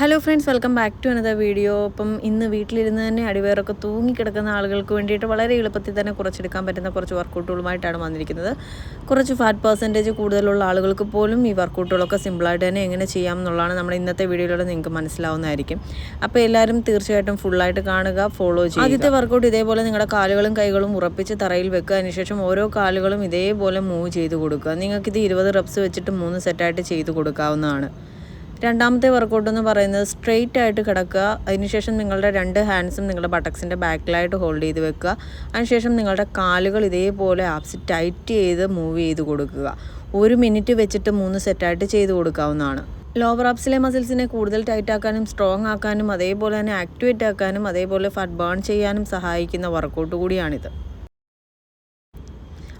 Hello friends welcome back to another video അപ്പം ഇന്ന് വീട്ടിലിരുന്ന് തന്നെ അടിവേറൊക്കെ തൂങ്ങിക്കിടക്കുന്ന ആളുകൾക്ക് വേണ്ടിയിട്ട് വളരെ എളുപ്പത്തിൽ തന്നെ കുറച്ചെടുക്കാൻ പറ്റുന്ന കുറച്ച് വർക്കൗട്ടുകളുമായിട്ടാണ് വന്നിരിക്കുന്നത്. കുറച്ച് ഫാറ്റ് പെർസെന്റേജ് കൂടുതലുള്ള ആളുകൾക്ക് പോലും ഈ വർക്കൗട്ടുകളൊക്കെ സിമ്പിളായിട്ട് തന്നെ എങ്ങനെ ചെയ്യാം എന്നുള്ളതാണ് നമ്മുടെ ഇന്നത്തെ വീഡിയോയിലൂടെ നിങ്ങൾക്ക് മനസ്സിലാവുന്നതായിരിക്കും. അപ്പോൾ എല്ലാവരും തീർച്ചയായിട്ടും ഫുള്ളായിട്ട് കാണുക ഫോളോ ചെയ്യുക. ആദ്യത്തെ വർക്കൗട്ട് ഇതേപോലെ നിങ്ങളുടെ കാലുകളും കൈകളും ഉറപ്പിച്ച് തറയിൽ വെക്കുക. അതിനുശേഷം ഓരോ കാലുകളും ഇതേപോലെ മൂവ് ചെയ്ത് കൊടുക്കുക. നിങ്ങൾക്കിത് ഇരുപത് റബ്സ് വെച്ചിട്ട് മൂന്ന് സെറ്റായിട്ട് ചെയ്ത് കൊടുക്കാവുന്നതാണ്. രണ്ടാമത്തെ വർക്കൗട്ട് എന്ന് പറയുന്നത് സ്ട്രെയിറ്റ് ആയിട്ട് കിടക്കുക. അതിനുശേഷം നിങ്ങളുടെ രണ്ട് ഹാൻഡ്സും നിങ്ങളുടെ ബട്ടക്സിന്റെ ബാക്കിലായിട്ട് ഹോൾഡ് ചെയ്ത് വെക്കുക. അതിനുശേഷം നിങ്ങളുടെ കാലുകൾ ഇതേപോലെ ആപ്സ് ടൈറ്റ് ചെയ്ത് മൂവ് ചെയ്ത് കൊടുക്കുക. ഒരു മിനിറ്റ് വെച്ചിട്ട് മൂന്ന് സെറ്റായിട്ട് ചെയ്ത് കൊടുക്കാവുന്നതാണ്. ലോവർ ആപ്സിലെ മസിൽസിനെ കൂടുതൽ ടൈറ്റ് ആക്കാനും സ്ട്രോങ് ആക്കാനും അതേപോലെ തന്നെ ആക്ടിവേറ്റ് ആക്കാനും അതേപോലെ ഫാറ്റ് ബേൺ ചെയ്യാനും സഹായിക്കുന്ന വർക്കൗട്ട് കൂടിയാണിത്.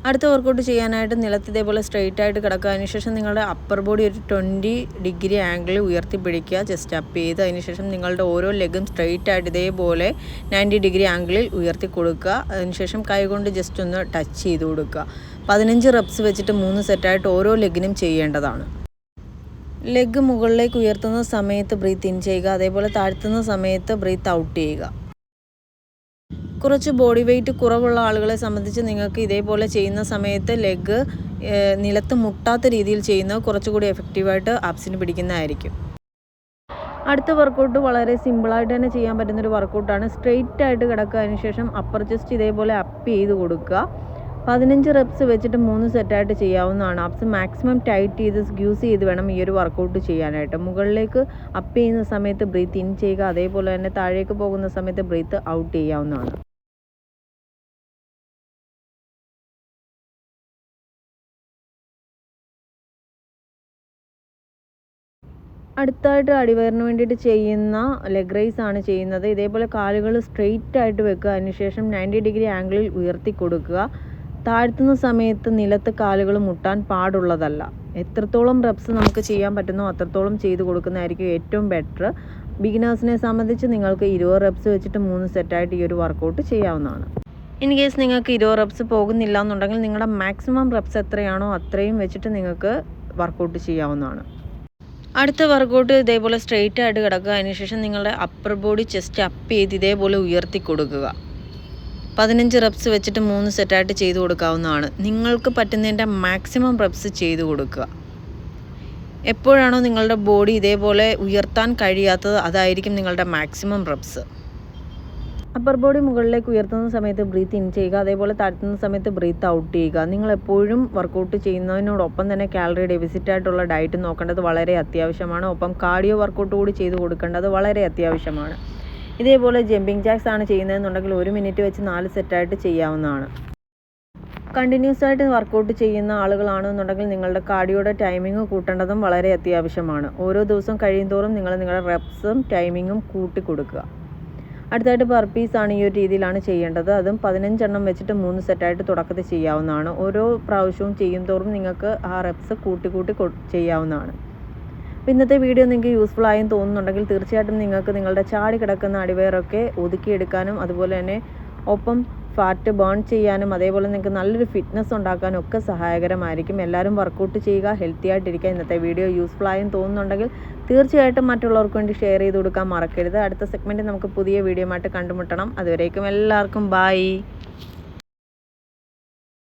അടുത്ത വർക്കൗട്ട് ചെയ്യാനായിട്ട് നിലത്ത് ഇതേപോലെ സ്ട്രെയിറ്റ് ആയിട്ട് കിടക്കുക. അതിനുശേഷം നിങ്ങളുടെ അപ്പർ ബോഡി ഒരു ട്വന്റി ഡിഗ്രി ആംഗിളിൽ ഉയർത്തി പിടിക്കുക ജസ്റ്റ് അപ്പ് ചെയ്ത് അതിനുശേഷം നിങ്ങളുടെ ഓരോ ലെഗും സ്ട്രെയിറ്റ് ആയിട്ട് ഇതേപോലെ നയന്റി ഡിഗ്രി ആംഗിളിൽ ഉയർത്തി കൊടുക്കുക. അതിനുശേഷം കൈകൊണ്ട് ജസ്റ്റ് ഒന്ന് ടച്ച് ചെയ്ത് കൊടുക്കുക. പതിനഞ്ച് റബ്സ് വെച്ചിട്ട് മൂന്ന് സെറ്റായിട്ട് ഓരോ ലെഗിനും ചെയ്യേണ്ടതാണ്. ലെഗ് മുകളിലേക്ക് ഉയർത്തുന്ന സമയത്ത് ബ്രീത്ത് ഇൻ ചെയ്യുക. അതേപോലെ താഴ്ത്തുന്ന സമയത്ത് ബ്രീത്ത് ഔട്ട് ചെയ്യുക. കുറച്ച് ബോഡി വെയിറ്റ് കുറവുള്ള ആളുകളെ സംബന്ധിച്ച് നിങ്ങൾക്ക് ഇതേപോലെ ചെയ്യുന്ന സമയത്ത് ലെഗ് നിലത്ത് മുട്ടാത്ത രീതിയിൽ ചെയ്യുന്നത് കുറച്ചുകൂടി എഫക്റ്റീവായിട്ട് ആപ്സിന് പിടിക്കുന്നതായിരിക്കും. അടുത്ത വർക്കൗട്ട് വളരെ സിമ്പിളായിട്ട് തന്നെ ചെയ്യാൻ പറ്റുന്ന ഒരു വർക്കൗട്ടാണ് സ്ട്രെയിറ്റ് ആയിട്ട് കിടക്കുക ശേഷം അപ്പർ ചെസ്റ്റ് ഇതേപോലെ അപ്പ് ചെയ്ത് കൊടുക്കുക. പതിനഞ്ച് റെപ്സ് വെച്ചിട്ട് മൂന്ന് സെറ്റായിട്ട് ചെയ്യാവുന്നതാണ്. അപ്സ് മാക്സിമം ടൈറ്റ് ചെയ്ത് സ്ക്യൂസ് ചെയ്ത് വേണം ഈ ഒരു വർക്കൗട്ട് ചെയ്യാനായിട്ട്. മുകളിലേക്ക് അപ്പ് ചെയ്യുന്ന സമയത്ത് ബ്രീത്ത് ഇൻ ചെയ്യുക അതേപോലെ തന്നെ താഴേക്ക് പോകുന്ന സമയത്ത് ബ്രീത്ത് ഔട്ട് ചെയ്യാവുന്നതാണ്. അടുത്തായിട്ട് അടിവയറിന് വേണ്ടിയിട്ട് ചെയ്യുന്ന ലെഗ് റൈസ് ആണ് ചെയ്യുന്നത്. ഇതേപോലെ കാലുകൾ സ്ട്രെയിറ്റ് ആയിട്ട് വെക്കുക. അതിനുശേഷം നയന്റി ഡിഗ്രി ആംഗിളിൽ ഉയർത്തി കൊടുക്കുക. താഴ്ത്തുന്ന സമയത്ത് നിലത്ത് കാലുകൾ മുട്ടാൻ പാടുള്ളതല്ല. എത്രത്തോളം റെപ്സ് നമുക്ക് ചെയ്യാൻ പറ്റുന്നോ അത്രത്തോളം ചെയ്ത് കൊടുക്കുന്നതായിരിക്കും ഏറ്റവും ബെറ്റർ ബിഗിനേഴ്സിനെ സംബന്ധിച്ച് നിങ്ങൾക്ക് ഇരുപത് റെപ്സ് വെച്ചിട്ട് മൂന്ന് സെറ്റായിട്ട് ഈ ഒരു വർക്കൗട്ട് ചെയ്യാവുന്നതാണ്. ഇൻ കേസ് നിങ്ങൾക്ക് ഇരുപത് റെപ്സ് പോകുന്നില്ല എന്നുണ്ടെങ്കിൽ നിങ്ങളുടെ മാക്സിമം റെപ്സ് എത്രയാണോ അത്രയും വെച്ചിട്ട് നിങ്ങൾക്ക് വർക്കൗട്ട് ചെയ്യാവുന്നതാണ്. അടുത്ത വർക്കൗട്ട് ഇതേപോലെ സ്ട്രെയിറ്റ് ആയിട്ട് കിടക്കുക. അതിനുശേഷം നിങ്ങളുടെ അപ്പർ ബോഡി ചെസ്റ്റ് അപ്പ് ചെയ്ത് ഇതേപോലെ ഉയർത്തി കൊടുക്കുക. പതിനഞ്ച് റെപ്സ് വെച്ചിട്ട് മൂന്ന് സെറ്റായിട്ട് ചെയ്തു കൊടുക്കാവുന്നതാണ്. നിങ്ങൾക്ക് പറ്റുന്നതിന്റെ മാക്സിമം റെപ്സ് ചെയ്തു കൊടുക്കുക. എപ്പോഴാണോ നിങ്ങളുടെ ബോഡി ഇതേപോലെ ഉയർത്താൻ കഴിയാത്തത് അതായിരിക്കും നിങ്ങളുടെ മാക്സിമം റെപ്സ് അപ്പർ ബോഡി മുകളിലേക്ക് ഉയർത്തുന്ന സമയത്ത് ബ്രീത്ത് ഇൻ ചെയ്യുക അതേപോലെ താഴ്ത്തുന്ന സമയത്ത് ബ്രീത്ത് ഔട്ട് ചെയ്യുക. നിങ്ങൾ എപ്പോഴും വർക്കൗട്ട് ചെയ്യുന്നതിനോടൊപ്പം തന്നെ കാലറി ഡെഫിസിറ്റ് ആയിട്ടുള്ള ഡയറ്റ് നോക്കേണ്ടത് വളരെ അത്യാവശ്യമാണ്. ഒപ്പം കാർഡിയോ വർക്കൗട്ട് കൂടി ചെയ്ത് കൊടുക്കേണ്ടത് വളരെ അത്യാവശ്യമാണ്. ഇതേപോലെ ജമ്പിങ് ജാക്സ് ആണ് ചെയ്യുന്നതെന്നുണ്ടെങ്കിൽ ഒരു മിനിറ്റ് വെച്ച് നാല് സെറ്റായിട്ട് ചെയ്യാവുന്നതാണ്. കണ്ടിന്യൂസ് ആയിട്ട് വർക്കൗട്ട് ചെയ്യുന്ന ആളുകളാണെന്നുണ്ടെങ്കിൽ നിങ്ങളുടെ കാർഡിയോയുടെ ടൈമിംഗ് കൂട്ടേണ്ടതും വളരെ അത്യാവശ്യമാണ്. ഓരോ ദിവസം കഴിയുന്തോറും നിങ്ങൾ നിങ്ങളുടെ റെപ്സും ടൈമിങ്ങും കൂട്ടി കൊടുക്കുക അടുത്തായിട്ട് ആണ് ഈ ഒരു രീതിയിലാണ് ചെയ്യേണ്ടത്. അതും പതിനഞ്ചെണ്ണം വെച്ചിട്ട് മൂന്ന് സെറ്റായിട്ട് തുടക്കത്തിൽ ചെയ്യാവുന്നതാണ്. ഓരോ പ്രാവശ്യവും ചെയ്യും തോറും നിങ്ങൾക്ക് ആ റെപ്സ് കൂട്ടി കൂട്ടി ചെയ്യാവുന്നതാണ്. ഇന്നത്തെ വീഡിയോ നിങ്ങൾക്ക് യൂസ്ഫുൾ ആയെന്ന് തോന്നുന്നുണ്ടെങ്കിൽ തീർച്ചയായിട്ടും നിങ്ങൾക്ക് നിങ്ങളുടെ ചാടി കിടക്കുന്ന അടിവയറൊക്കെ ഒതുക്കിയെടുക്കാനും അതുപോലെ തന്നെ ഒപ്പം ഫാറ്റ് ബേൺ ചെയ്യാനും അതേപോലെ നിങ്ങൾക്ക് നല്ലൊരു ഫിറ്റ്നസ് ഉണ്ടാക്കാനും ഒക്കെ സഹായകരമായിരിക്കും. എല്ലാവരും വർക്കൗട്ട് ചെയ്യുക ഹെൽത്തി ആയിട്ടിരിക്കുക. ഇന്നത്തെ വീഡിയോ യൂസ്ഫുൾ ആയെന്ന് തോന്നുന്നുണ്ടെങ്കിൽ തീർച്ചയായിട്ടും മറ്റുള്ളവർക്ക് വേണ്ടി ഷെയർ ചെയ്ത് കൊടുക്കാൻ മറക്കരുത്. അടുത്ത സെഗ്മെന്റ് നമുക്ക് പുതിയ വീഡിയോ ആയിട്ട് കണ്ടുമുട്ടണം. അതുവരേക്കും എല്ലാവർക്കും ബായ്